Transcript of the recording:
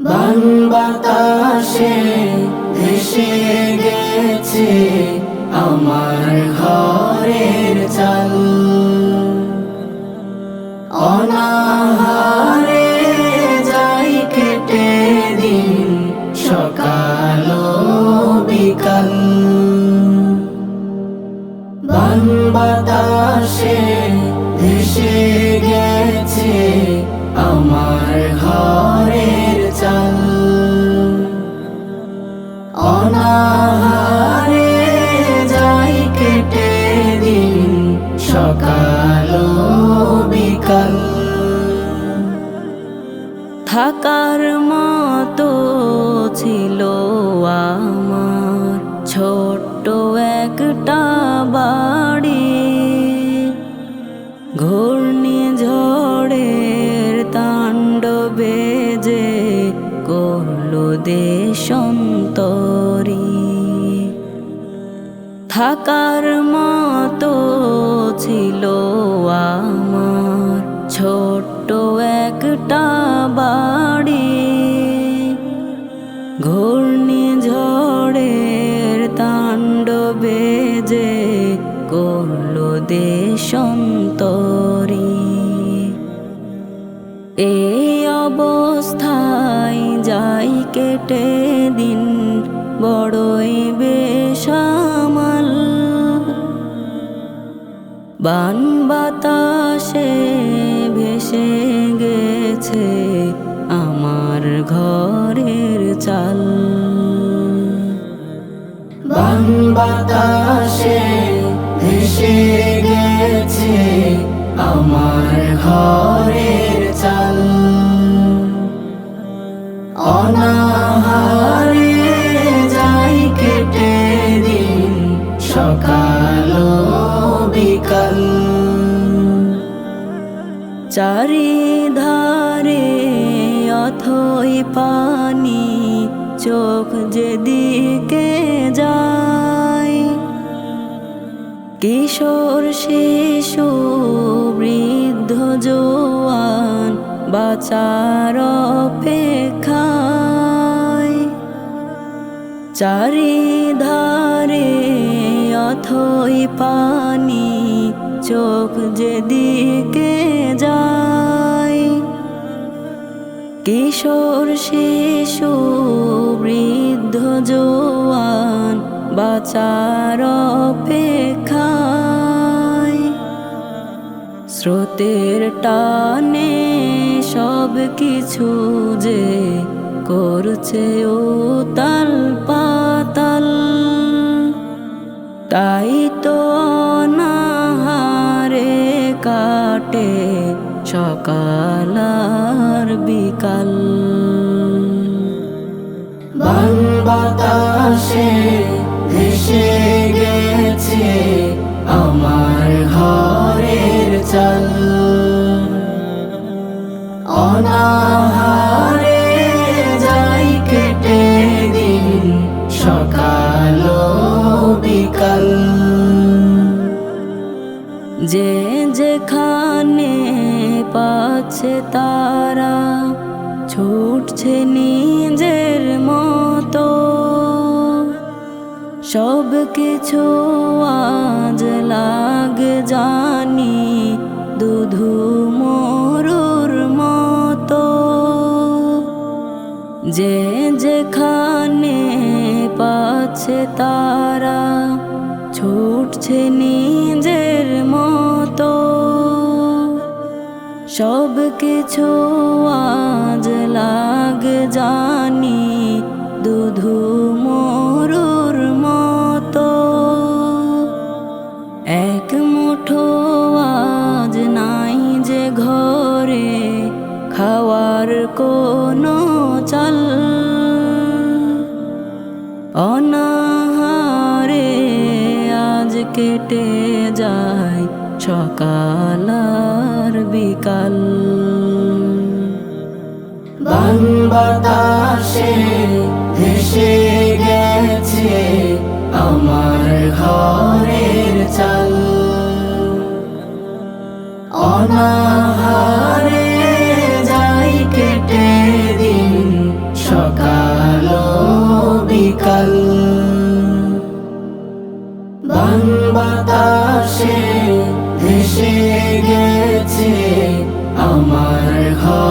বান বাতাসে ভেসে গেছে আমার ঘরের চাল। বিকাল থাকার মতো ছিল আমার ছোট্ট একটা বাড়ি। ঘূর্ণি ঝড়ের তাণ্ডবে যে করল দেশন্তরী থাকার মতো ছিল আমার ছোট্ট একটা বাড়ি, ঘূর্ণি ঝড়ের তাণ্ডবে যে করল দেশন্তরী এই অবস্থায় যাই কেটে দিন, বড়ই বেশামাল বান বাতাসে ভেসে গেছে আমার ঘরের চাল। বান বাতাসে ভেসে গেছে আমার ঘরের চাল। অনাহারে চারিধারে অথই পানি চোখ যেদিকে যায়। কিশোর শিশু বৃদ্ধ জোয়ান বাচার অপেক্ষায়। চারিধারে অথই পানি, চোখ যেদিকে যায়। কিশোর, শিশু, বৃদ্ধ, জোয়ান বাচার অপেক্ষায়। স্রোতের টানে সব কিছু যে করছে ও তাল পাতাল তাই তো নাহারে কাটে সকাল আর বিকাল। বান বাতাসে ভেসে গেছে আমার ঘরের চাল। অনাহারে যে যেখানে পাচ্ছে তারা ছুটছে নিজের মতো। সব কিছু আজ লাগে জানি, দুধু মরুর মতো। যে যেখানে পাচ্ছে তারা ছুটছে নিজের সব কিছু আজ লাগ জানি, দুধু মরুর মতো। এক মুঠো আজ নাই যে ঘরে, খাওয়ার কোনো চাল। অনাহারে আজ কেটে যায় সকাল। বিকাল। বান বাতাসে ভেসে গেছে আমার ঘরের চাল। অনাহারে যাই কেটে দিন সকাল বিকাল। আমার ঘর